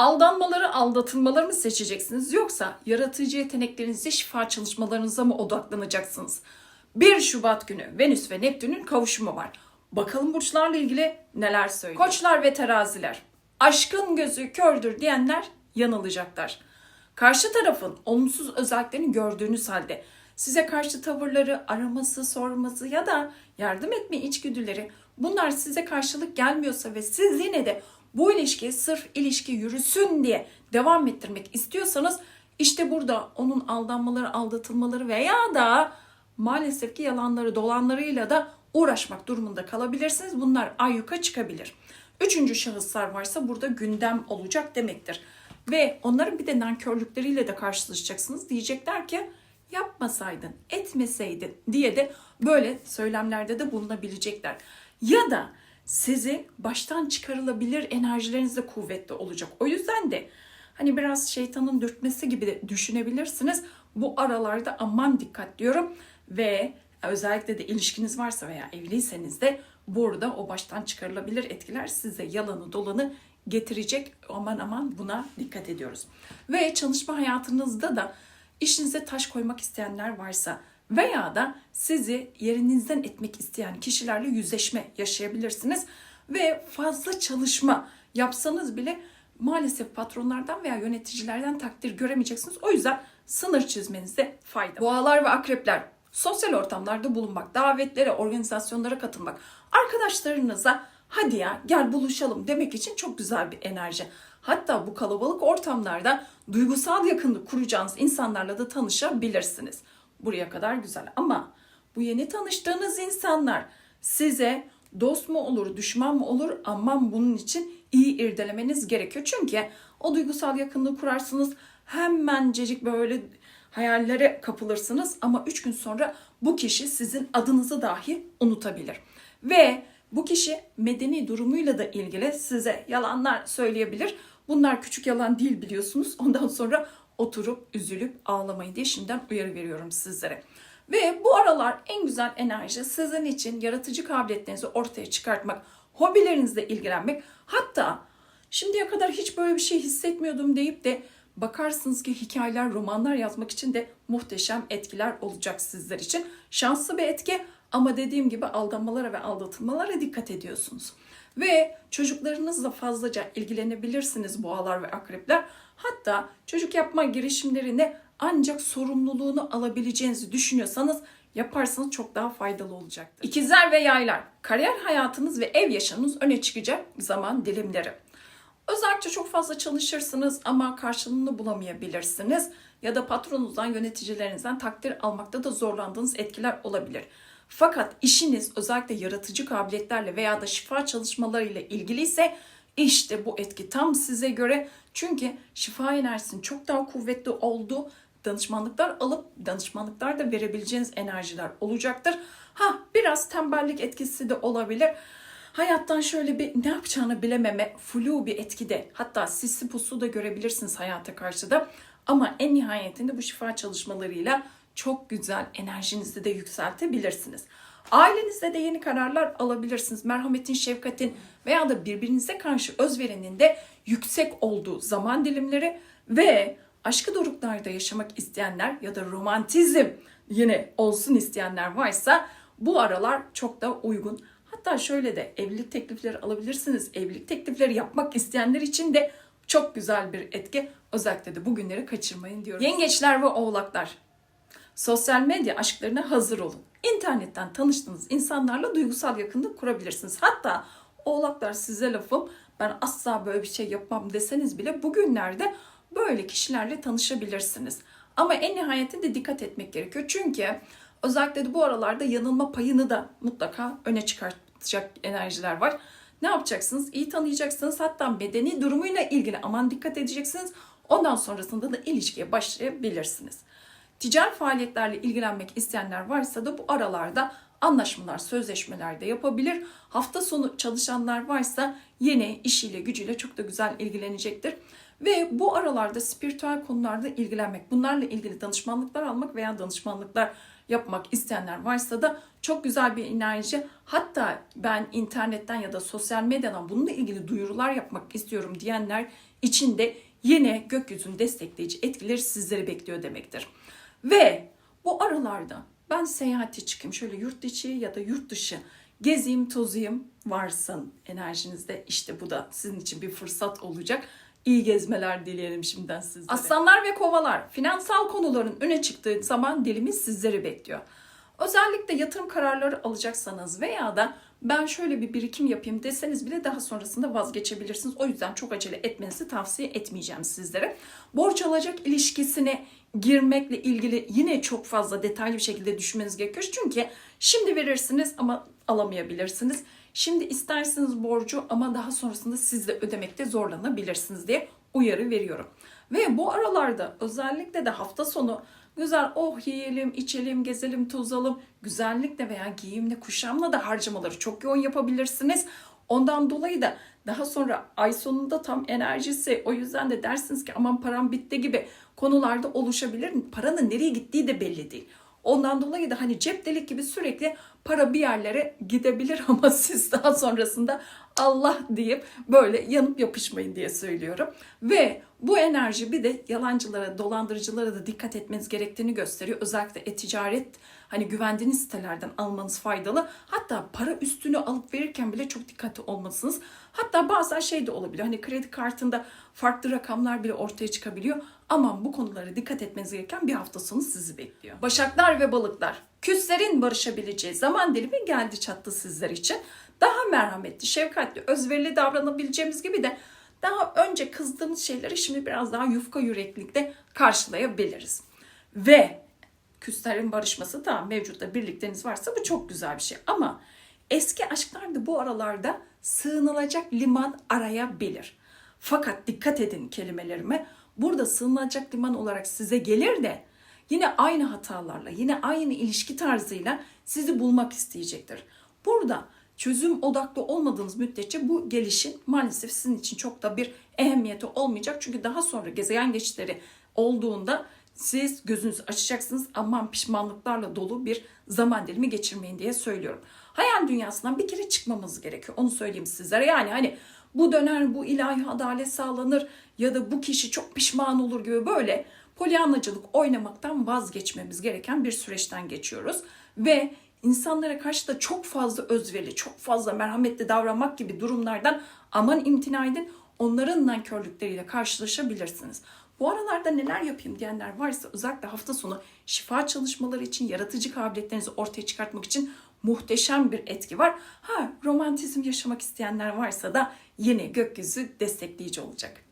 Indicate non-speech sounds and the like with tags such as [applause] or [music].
Aldanmaları, aldatılmaları mı seçeceksiniz yoksa yaratıcı yeteneklerinize şifa çalışmalarınıza mı odaklanacaksınız? 1 Şubat günü Venüs ve Neptün'ün kavuşumu var. Bakalım burçlarla ilgili neler söylüyor. Koçlar ve teraziler. Aşkın gözü kördür diyenler yanılacaklar. Karşı tarafın olumsuz özelliklerini gördüğünüz halde size karşı tavırları, araması, sorması ya da yardım etme içgüdüleri bunlar size karşılık gelmiyorsa ve siz yine de bu ilişki sırf ilişki yürüsün diye devam ettirmek istiyorsanız işte burada onun aldanmaları, aldatılmaları veya da maalesef ki yalanları, dolanlarıyla da uğraşmak durumunda kalabilirsiniz. Bunlar ayyuka çıkabilir. Üçüncü şahıslar varsa burada gündem olacak demektir. Ve onların bir de nankörlükleriyle de karşılaşacaksınız. Diyecekler ki yapmasaydın, etmeseydin diye de böyle söylemlerde de bulunabilecekler. Ya da sizi baştan çıkarılabilir enerjileriniz de kuvvetli olacak. O yüzden de hani biraz şeytanın dürtmesi gibi de düşünebilirsiniz. Bu aralarda aman dikkat diyorum ve özellikle de ilişkiniz varsa veya evliyseniz de burada o baştan çıkarılabilir etkiler size yalanı dolanı getirecek. Aman aman buna dikkat ediyoruz. Ve çalışma hayatınızda da işinize taş koymak isteyenler varsa veya da sizi yerinizden etmek isteyen kişilerle yüzleşme yaşayabilirsiniz ve fazla çalışma yapsanız bile maalesef patronlardan veya yöneticilerden takdir göremeyeceksiniz. O yüzden sınır çizmenizde fayda. Boğalar ve akrepler sosyal ortamlarda bulunmak, davetlere, organizasyonlara katılmak, arkadaşlarınıza hadi ya gel buluşalım demek için çok güzel bir enerji. Hatta bu kalabalık ortamlarda duygusal yakınlık kuracağınız insanlarla da tanışabilirsiniz. Buraya kadar güzel ama bu yeni tanıştığınız insanlar size dost mu olur, düşman mı olur aman bunun için iyi irdelemeniz gerekiyor. Çünkü o duygusal yakınlığı kurarsınız hemencecik böyle hayallere kapılırsınız ama 3 gün sonra bu kişi sizin adınızı dahi unutabilir. Ve bu kişi medeni durumuyla da ilgili size yalanlar söyleyebilir. Bunlar küçük yalan değil biliyorsunuz. Ondan sonra oturup üzülüp ağlamayın diye şimdiden uyarı veriyorum sizlere. Ve bu aralar en güzel enerji sizin için yaratıcı kabiliyetlerinizi ortaya çıkartmak, hobilerinizle ilgilenmek. Hatta şimdiye kadar hiç böyle bir şey hissetmiyordum deyip de bakarsınız ki hikayeler, romanlar yazmak için de muhteşem etkiler olacak sizler için. Şanslı bir etki ama dediğim gibi aldanmalara ve aldatılmalara dikkat ediyorsunuz. Ve çocuklarınızla fazlaca ilgilenebilirsiniz boğalar ve akrepler. Hatta çocuk yapma girişimlerine ancak sorumluluğunu alabileceğinizi düşünüyorsanız yaparsanız çok daha faydalı olacaktır. İkizler ve yaylar, kariyer hayatınız ve ev yaşamınız öne çıkacak zaman dilimleri. Özellikle çok fazla çalışırsınız ama karşılığını bulamayabilirsiniz. Ya da patronunuzdan, yöneticilerinizden takdir almakta da zorlandığınız etkiler olabilir. Fakat işiniz özellikle yaratıcı kabiliyetlerle veya da şifa çalışmalarıyla ilgili ise işte bu etki tam size göre. Çünkü şifa enerjisinin çok daha kuvvetli olduğu danışmanlıklar alıp danışmanlıklar da verebileceğiniz enerjiler olacaktır. Ha biraz tembellik etkisi de olabilir. Hayattan şöyle bir ne yapacağını bilememe, flu bir etki de hatta sisli puslu da görebilirsiniz hayata karşı da. Ama en nihayetinde bu şifa çalışmalarıyla çok güzel enerjinizi de yükseltebilirsiniz. Ailenizde de yeni kararlar alabilirsiniz. Merhametin, şefkatin veya da birbirinize karşı özverinin de yüksek olduğu zaman dilimleri ve aşkı doruklarda yaşamak isteyenler ya da romantizm yine olsun isteyenler varsa bu aralar çok da uygun. Hatta şöyle de evlilik teklifleri alabilirsiniz. Evlilik teklifleri yapmak isteyenler için de çok güzel bir etki. Özellikle de bugünleri kaçırmayın diyorum. Yengeçler ve oğlaklar. Sosyal medya aşklarına hazır olun. İnternetten tanıştığınız insanlarla duygusal yakınlık kurabilirsiniz. Hatta oğlaklar size lafım ben asla böyle bir şey yapmam deseniz bile bugünlerde böyle kişilerle tanışabilirsiniz. Ama en nihayetinde dikkat etmek gerekiyor. Çünkü özellikle de bu aralarda yanılma payını da mutlaka öne çıkartacak enerjiler var. Ne yapacaksınız? İyi tanıyacaksınız. Hatta bedeni durumuyla ilgili aman dikkat edeceksiniz. Ondan sonrasında da ilişkiye başlayabilirsiniz. Ticari faaliyetlerle ilgilenmek isteyenler varsa da bu aralarda anlaşmalar, sözleşmeler de yapabilir. Hafta sonu çalışanlar varsa yeni işiyle, gücüyle çok da güzel ilgilenecektir. Ve bu aralarda spiritüel konularda ilgilenmek, bunlarla ilgili danışmanlıklar almak veya danışmanlıklar yapmak isteyenler varsa da çok güzel bir enerji. Hatta ben internetten ya da sosyal medyadan bununla ilgili duyurular yapmak istiyorum diyenler için de yine gökyüzünün destekleyici etkileri sizleri bekliyor demektir. Ve bu aralarda ben seyahate çıkayım şöyle yurt içi ya da yurt dışı gezeyim tozayım varsın enerjinizde işte bu da sizin için bir fırsat olacak. İyi gezmeler dileyelim şimdiden sizlere. Aslanlar ve kovalar finansal konuların öne çıktığı zaman dilimi sizleri bekliyor. Özellikle yatırım kararları alacaksanız veya da ben şöyle bir birikim yapayım deseniz bile daha sonrasında vazgeçebilirsiniz. O yüzden çok acele etmenizi tavsiye etmeyeceğim sizlere. Borç alacak ilişkisine girmekle ilgili yine çok fazla detaylı bir şekilde düşünmeniz gerekiyor. Çünkü şimdi verirsiniz ama alamayabilirsiniz. Şimdi isterseniz borcu ama daha sonrasında siz de ödemekte zorlanabilirsiniz diye uyarı veriyorum. Ve bu aralarda özellikle de hafta sonu güzel oh yiyelim, içelim, gezelim, tozalım. Güzellikle veya giyimle, kuşamla da harcamaları çok yoğun yapabilirsiniz. Ondan dolayı da daha sonra ay sonunda tam enerjisi o yüzden de dersiniz ki aman param bitti gibi konularda oluşabilir. Paranın nereye gittiği de belli değil. Ondan dolayı da hani cep delik gibi sürekli para bir yerlere gidebilir [laughs] ama siz daha sonrasında Allah deyip böyle yanıp yapışmayın diye söylüyorum. Ve bu enerji bir de yalancılara, dolandırıcılara da dikkat etmeniz gerektiğini gösteriyor. Özellikle e-ticaret hani güvendiğiniz sitelerden almanız faydalı. Hatta para üstünü alıp verirken bile çok dikkatli olmalısınız. Hatta bazen şey de olabiliyor. Hani kredi kartında farklı rakamlar bile ortaya çıkabiliyor. Aman bu konulara dikkat etmeniz gereken bir hafta sonu sizi bekliyor. Başaklar ve balıklar. Küslerin barışabileceği zaman dilimi geldi çattı sizler için. Daha merhametli, şefkatli, özverili davranabileceğimiz gibi de daha önce kızdığımız şeyleri şimdi biraz daha yufka yüreklilikte karşılayabiliriz. Ve küslerin barışması tamam mevcutta birlikteniz varsa bu çok güzel bir şey. Ama eski aşklar da bu aralarda sığınılacak liman arayabilir. Fakat dikkat edin kelimelerime. Burada sığınılacak liman olarak size gelir de yine aynı hatalarla, yine aynı ilişki tarzıyla sizi bulmak isteyecektir. Burada çözüm odaklı olmadığınız müddetçe bu gelişin maalesef sizin için çok da bir ehemmiyeti olmayacak. Çünkü daha sonra gezegen geçişleri olduğunda siz gözünüzü açacaksınız aman pişmanlıklarla dolu bir zaman dilimi geçirmeyin diye söylüyorum. Hayal dünyasından bir kere çıkmamız gerekiyor. Onu söyleyeyim sizlere. Yani hani bu döner, bu ilahi adalet sağlanır ya da bu kişi çok pişman olur gibi böyle polyanlacılık oynamaktan vazgeçmemiz gereken bir süreçten geçiyoruz. Ve insanlara karşı da çok fazla özverili, çok fazla merhametli davranmak gibi durumlardan aman imtina edin. Onların nankörlükleriyle karşılaşabilirsiniz. Bu aralarda neler yapayım diyenler varsa özellikle hafta sonu şifa çalışmaları için, yaratıcı kabiliyetlerinizi ortaya çıkartmak için muhteşem bir etki var. Ha romantizm yaşamak isteyenler varsa da yine gökyüzü destekleyici olacak.